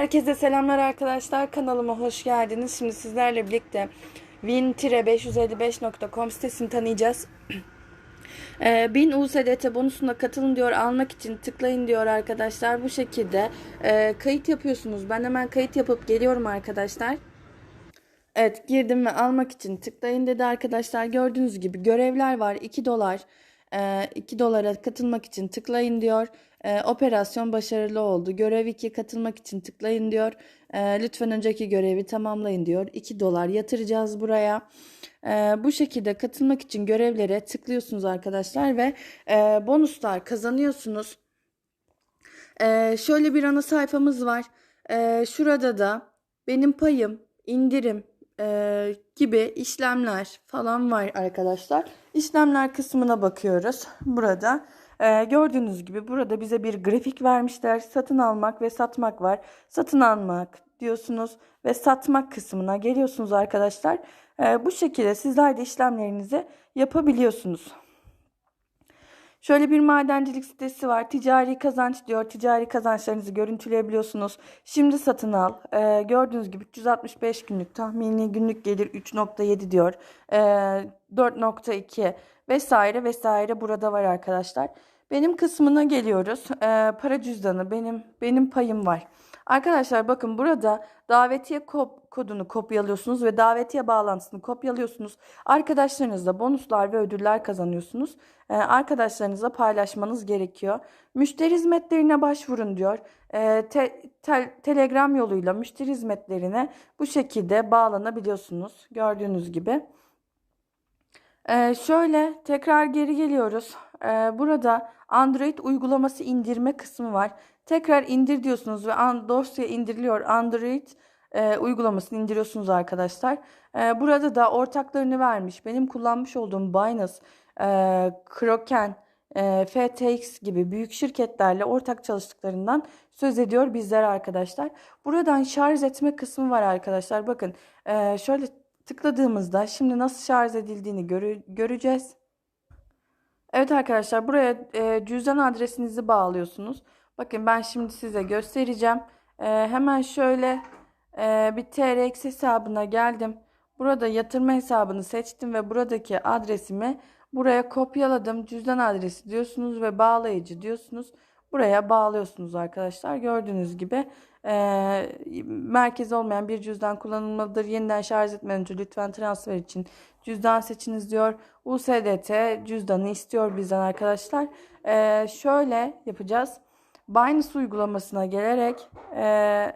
Herkese selamlar arkadaşlar. Kanalıma hoş geldiniz. Şimdi sizlerle birlikte win-555.com sitesini tanıyacağız. Ee, 1000 USDT bonusuna katılın diyor. Almak için tıklayın diyor arkadaşlar. Bu şekilde e, kayıt yapıyorsunuz. Ben hemen kayıt yapıp geliyorum arkadaşlar. Evet girdim ve almak için tıklayın dedi arkadaşlar. Gördüğünüz gibi görevler var. 2 dolar. Ee, 2 dolara katılmak için tıklayın diyor. Ee, operasyon başarılı oldu. Görev 2 katılmak için tıklayın diyor. Ee, lütfen önceki görevi tamamlayın diyor. 2 dolar yatıracağız buraya. Ee, bu şekilde katılmak için görevlere tıklıyorsunuz arkadaşlar ve e, bonuslar kazanıyorsunuz. Ee, şöyle bir ana sayfamız var. Ee, şurada da benim payım, indirim e, gibi işlemler falan var arkadaşlar. İşlemler kısmına bakıyoruz burada. Ee, gördüğünüz gibi burada bize bir grafik vermişler. Satın almak ve satmak var. Satın almak diyorsunuz ve satmak kısmına geliyorsunuz arkadaşlar. Ee, bu şekilde sizler de işlemlerinizi yapabiliyorsunuz. Şöyle bir madencilik sitesi var. Ticari kazanç diyor. Ticari kazançlarınızı görüntüleyebiliyorsunuz. Şimdi satın al. Ee, gördüğünüz gibi 365 günlük tahmini günlük gelir 3.7 diyor. Ee, 4.2 vesaire vesaire burada var arkadaşlar. Benim kısmına geliyoruz. Ee, para cüzdanı benim benim payım var. Arkadaşlar bakın burada davetiye kod, kodunu kopyalıyorsunuz ve davetiye bağlantısını kopyalıyorsunuz. Arkadaşlarınızla bonuslar ve ödüller kazanıyorsunuz. Ee, arkadaşlarınızla paylaşmanız gerekiyor. Müşteri hizmetlerine başvurun diyor. Ee, te, te, telegram yoluyla müşteri hizmetlerine bu şekilde bağlanabiliyorsunuz. Gördüğünüz gibi. Ee, şöyle tekrar geri geliyoruz. Ee, burada Android uygulaması indirme kısmı var. Tekrar indir diyorsunuz ve an, dosya indiriliyor. Android e, uygulamasını indiriyorsunuz arkadaşlar. E, burada da ortaklarını vermiş. Benim kullanmış olduğum Binance, e, Kraken, e, FTX gibi büyük şirketlerle ortak çalıştıklarından söz ediyor bizler arkadaşlar. Buradan şarj etme kısmı var arkadaşlar. Bakın e, şöyle tıkladığımızda şimdi nasıl şarj edildiğini görü göreceğiz. Evet arkadaşlar buraya e, cüzdan adresinizi bağlıyorsunuz. Bakın ben şimdi size göstereceğim. E, hemen şöyle e, bir TRX hesabına geldim. Burada yatırma hesabını seçtim ve buradaki adresimi buraya kopyaladım. Cüzdan adresi diyorsunuz ve bağlayıcı diyorsunuz. Buraya bağlıyorsunuz arkadaşlar. Gördüğünüz gibi e, merkez olmayan bir cüzdan kullanılmalıdır. Yeniden şarj etmeden lütfen transfer için cüzdan seçiniz diyor. USDT cüzdanı istiyor bizden arkadaşlar. E, şöyle yapacağız. Binance uygulamasına gelerek e,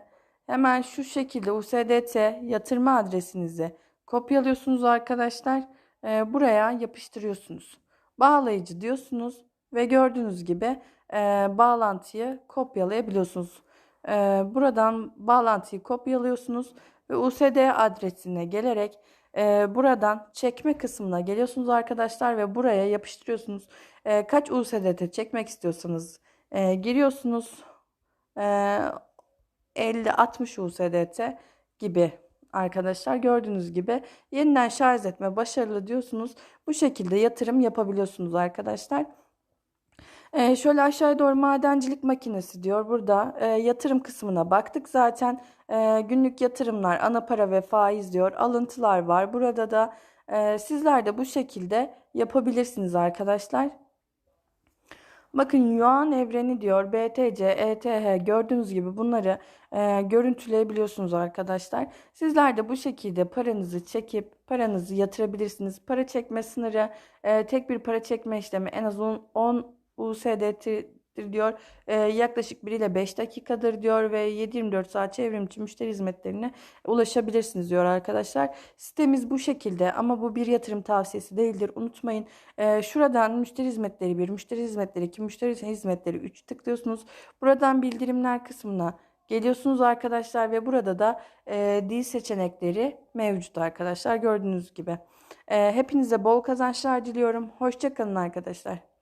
hemen şu şekilde USDT yatırma adresinizi kopyalıyorsunuz arkadaşlar. E, buraya yapıştırıyorsunuz. Bağlayıcı diyorsunuz ve gördüğünüz gibi e, bağlantıyı kopyalayabiliyorsunuz. E, buradan bağlantıyı kopyalıyorsunuz ve USD adresine gelerek e, buradan çekme kısmına geliyorsunuz arkadaşlar ve buraya yapıştırıyorsunuz. E, kaç USDT çekmek istiyorsanız e, giriyorsunuz. E, 50-60 USDT gibi arkadaşlar gördüğünüz gibi yeniden şarj etme başarılı diyorsunuz. Bu şekilde yatırım yapabiliyorsunuz arkadaşlar. Ee, şöyle aşağıya doğru madencilik makinesi diyor. Burada e, yatırım kısmına baktık zaten. E, günlük yatırımlar, ana para ve faiz diyor. Alıntılar var. Burada da e, sizler de bu şekilde yapabilirsiniz arkadaşlar. Bakın Yuan evreni diyor. BTC, ETH gördüğünüz gibi bunları e, görüntüleyebiliyorsunuz arkadaşlar. Sizler de bu şekilde paranızı çekip paranızı yatırabilirsiniz. Para çekme sınırı e, tek bir para çekme işlemi en az 10 USDT'dir diyor. E, yaklaşık 1 ile 5 dakikadır diyor ve 7-24 saat çevrimiçi müşteri hizmetlerine ulaşabilirsiniz diyor arkadaşlar. Sitemiz bu şekilde ama bu bir yatırım tavsiyesi değildir. Unutmayın. E, şuradan müşteri hizmetleri 1, müşteri hizmetleri 2, müşteri hizmetleri 3 tıklıyorsunuz. Buradan bildirimler kısmına Geliyorsunuz arkadaşlar ve burada da e, dil seçenekleri mevcut arkadaşlar gördüğünüz gibi. E, hepinize bol kazançlar diliyorum. Hoşçakalın arkadaşlar.